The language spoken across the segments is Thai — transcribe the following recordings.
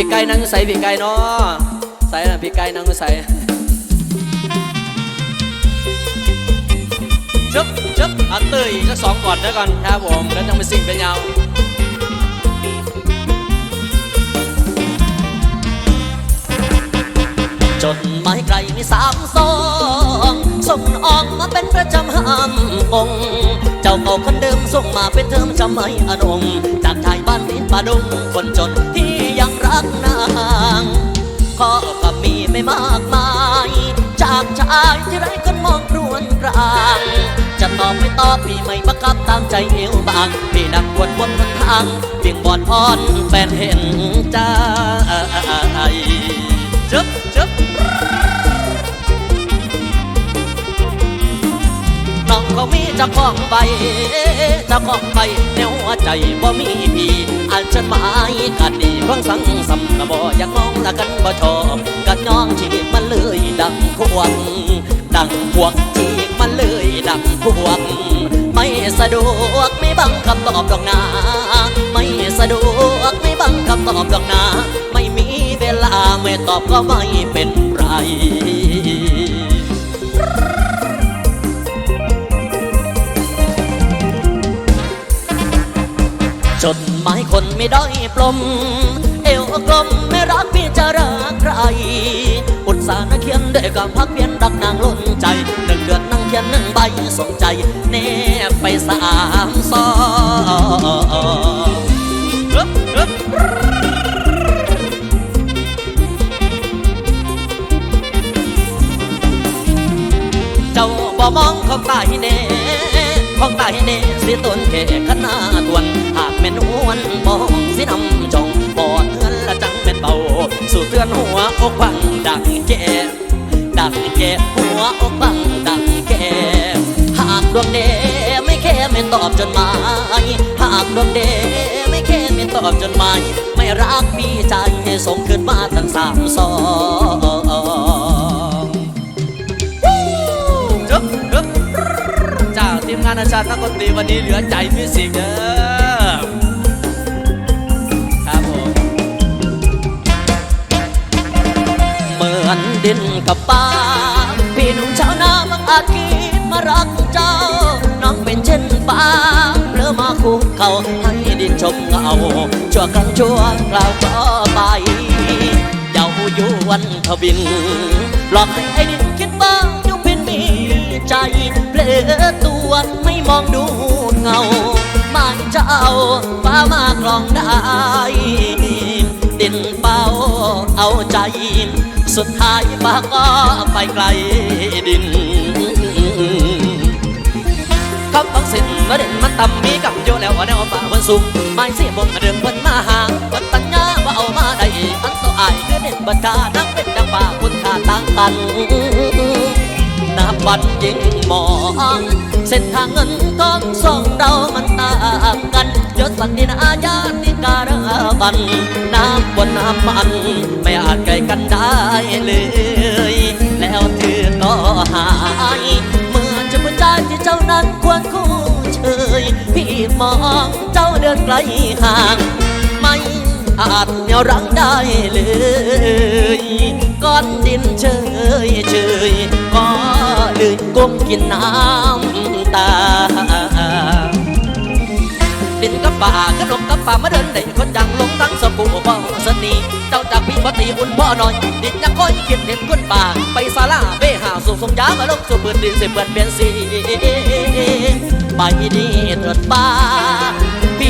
พี่ไก่นั่งใส่พี่ไก่เนาะใส่นะพี่ไก่นั่งใส่จึ๊บจึ๊บอันเตยสักสองก่อนแล้วก่อนครับผมแล้วยังไปสิ่งเป็นยาวจดหมายไกลมีสามซองส่งออกมาเป็นประจำห้ามองเจ้าเก่าคนเดิมส่งมาเป็นเทอมจำไม่อนงจากชายบ้านนิดป่าดงคนจนที่ กนางข้อก็มีไม่มากมาย จากชายที่ไร้คนมองครวนกลางจะตอบไม่ตอบพี่ไม่บังคับตามใจเอวบางพี่ดักปวดบนหนทางเพียงบอดพรแฟนเห็นใจจึ๊บจึ๊บน้องเขามีเจ้าของใบเจ้าของใบแนวหัวใจบ่มีพี่อันฉันหมายกันดี ของสังสำกะบ่อยากมองละกันบ่ชอบกันน้องฉีกมันเลยดังพวงดังพวกฉีกมันเลยดังพวงไม่สะดวกไม่บังคำตอบดอกนาไม่สะดวกไม่บังคำตอบดอกนาไม่มีเวลาไม่ตอบก็ไม่เป็นไรจดหมายคนไม่ด้อยปลมเอว กลมไม่รักพี่จะรักใคร อุตส่าห์นักเขียนด้วยกับพักเพียนดักนางล้นใจหนึ่งเดือนนั่งเขียนหนึ่งใบสนใจแนบไปสามซองเจ้าบ่มองของตาเน่ของตาเน่สิต้นแค่ขนาดวนหากแม่นวลมองสิ แก่หัวอกบังดังแก่หากดวงเดไม่แค่ไม่ตอบจดหมายหากดวงเดไม่แค่ไม่ตอบจดหมายไม่รักพี่ใจให้ส่งขึ้นมาทั้งสามสองจึ๊บจึ๊บจากทีมงานอาจารย์นักดนตรีวันนี้เหลือใจมิสิกเด้อครับผมเหมือนดินกับป่า คิดมารักเจ้า น้องเป็นเช่นฟ้าเลือมาคุกเขาให้ดินชมเงา ชั่วครั้งชั่วคราวก็ไปเจ้าอยู่วันทบินหลอกให้ไอ้ดินคิดว่ายุพินมีใจเปลือตัวไม่มองดูเงาหมาเจ้าฟ้ามากลองได้ดินเป้าเอาใจ สุดท้ายปาก็ไปไกลดิน คำฟังสิ้นมาเด่นมันต่ำมีกับโยแล้วว่าแนวป่าบนสูงไม่เสียบงเดิมคนมาหาวันปัญญาว่าเอามาได้อันต่ออายคือเด่นบัญชานักเป็นดังป่าคุณค่าต่างกันนับวันยิ่งมองเส้นทางเงินทองสองเรามันต่างกันยศสันดินอาญาติการบันน้ำบนน้ำมันไม่อาจไกลกันได้เลย ไกลห่าง ไม่อาจเหนี่ยวรั้งได้เลยก้อนดินเฉยเฉยก็เลยก้มกินน้ำตาดินกับป่าก็ลงกับป่ามาเดินได้คนดังลงทั้งสกูบ่สนีเจ้าจากพี่ปฏิบุญพ่อหน่อย ดินยังคอยคิดเห็นคนป่า ไปศาลาเบหาสุสมยามาลงสู่ปืนดินเสิเปื่อนเปลี่ยนสีไปดีเถิดป่า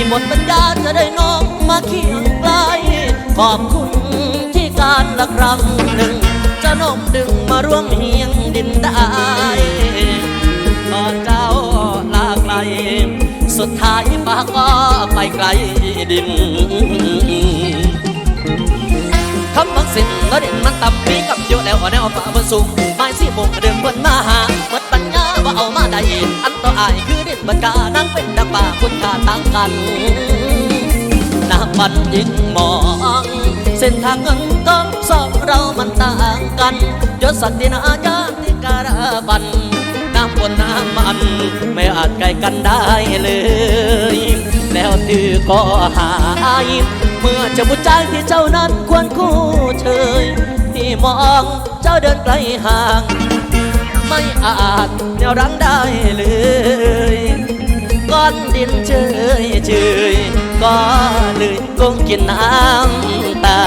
พี่หมดปัญญาจะได้น้องมาเคียงไกลขอบคุณที่การละครั้งหนึ่ง จะน้มดึงมาร่วมเฮียงดินได้ตอนเจ้าลาไกล สุดท้ายปากก็ไปไกลดินคำบักสิ่งก็เด่นมันต่ำมีกับโยแล้วแนวฝ่าบนสูงไม้สีมงเดิมบนมาหาหมดปัญญาว่าเอามาได้อันต่ออายคือด่นบันกานั่งเป็นดักา กันนับวันยิ่งมอง เส้นทางเงินทองสองเรามันต่างกันยศสันตินาญาติการบันน้ำบนน้ำมัน ไม่อาจไกลกันได้เลย แล้วถือก็หายเมื่อจะผู้ใจที่เจ้านั้นควรคู่เชยที่มองเจ้าเดินไกลห่าง ไม่อาจแนวรั้งได้เลย อนดินเฉยเฉยก็เลยคงกินน้ำตา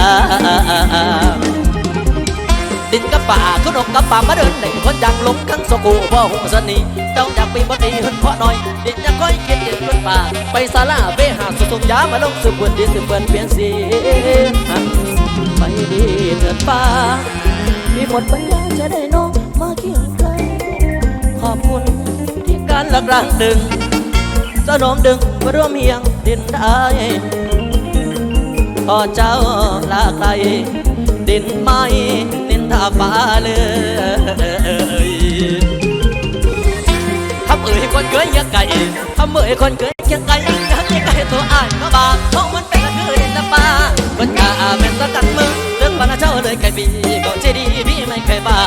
ดินกับป่าขึ้นอกกับป่ามาเดินในคนอยางหลงขังสกูพ่อหงสนีเจ้าอยากไปีบดีหึนเพราะน้อย ดินยากค่อยเกียดเดินคนป่า ไปศาลาเวหาสุสมยามาลงสืบเปินดินสืบเปินเปลี่ยนสีไปดีเถิดป่ามีหมดปัญญาจะได้น้องมาเคียงไกลขอบคุณที่การหลักรังดึง สนมดึงร่วมเฮียงดินได้พอเจ้าลาไกลดินไม่นินทาฟ้าเลยทำเอ่ยคนเกยยังไก่ทำเอ่ยคนเกยยังไก่ยังไก่ตัวอ่านก็บาเพราะมันเป็นคือดินน้ำปาคนกาเป็นตะกันมือเรื่องปานเจ้าเลยไก่ปีก็เจดีพี่ไม่เคยบ้า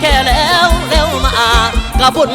แค่แล้วแล้วมา กระบุญ